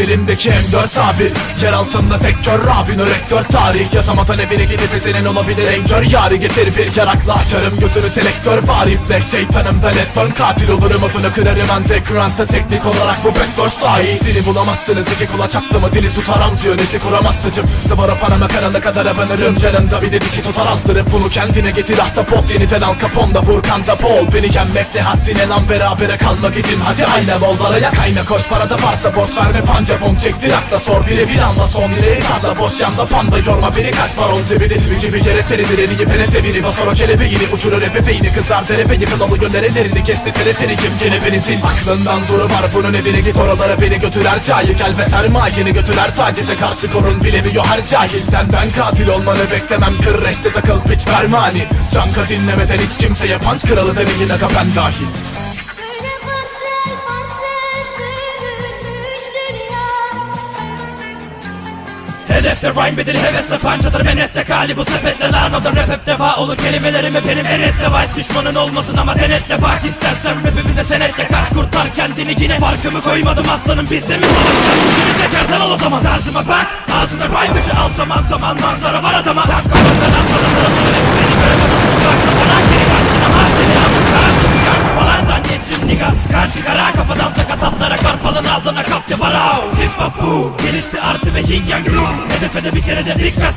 Dilimdeki M4 abi. Yer altında tek kör Rabin rektör tarih. Yasama talebini gidip senin olabilir en kör Yari. Getir bir yarakla açarım gözünü selektör var iple. Şeytanımdan et ton katil olurum. Otunu kırarım Underground'da teknik olarak bu best daha iyi Seni bulamazsınız. İki kulaç attı mı dili susar amcığın eşi kuramaz sıcım Sıvara panama kanalı kadar abanırım. Yanında bir de dişi tutar azdırıp bunu kendine getir. Ahtapot Yeniden al kaponda Furkan'da Pol Beni yenmekle haddine lan berabere kalmak için. Hadi ayna bollara yak ayna koş. Parada varsa borç verme panca bom çektir akla sor bire bir anla son bire tarla boş yanda panda yorma beni. Kaç baron zebidi tüy gibi yere serilir eli pele sevini basar o kelebeğini uçurur hep efeğini kızar derebe yıkıl alıyor nerelerini kesti. Tereteni kim kelebenizin aklından zoru var bunun evine. Git oralara beni götürer cahil gel ve sermayeni götürer tacize karşı korun bilemiyor her cahil. Sen ben katil olmanı beklemem. Kır reşte takıl piç permani. Canka dinlemeden hiç kimseye punch kralı demeyin aga ben dahil Hedefte rhyme bedeli hevesle pançadır menesle kali. Bu sepetle larnadır rap hep deva olur. Kelimelerimi benim enesle vice düşmanın olmasın ama denetle bak istersen rapimize senetle. Kaç kurtar kendini yine farkımı koymadım aslanım bizde mi savaşacak Kimi şekerden al o zaman? Tarzıma bak ağzına rhyme dışı al zaman zaman manzara var adama. Tak kafandan atmadan sırasını falan ağzına kaptı bara Hip hop bu gelişti artı ve yin yang Hedefe de bir kere de dikkat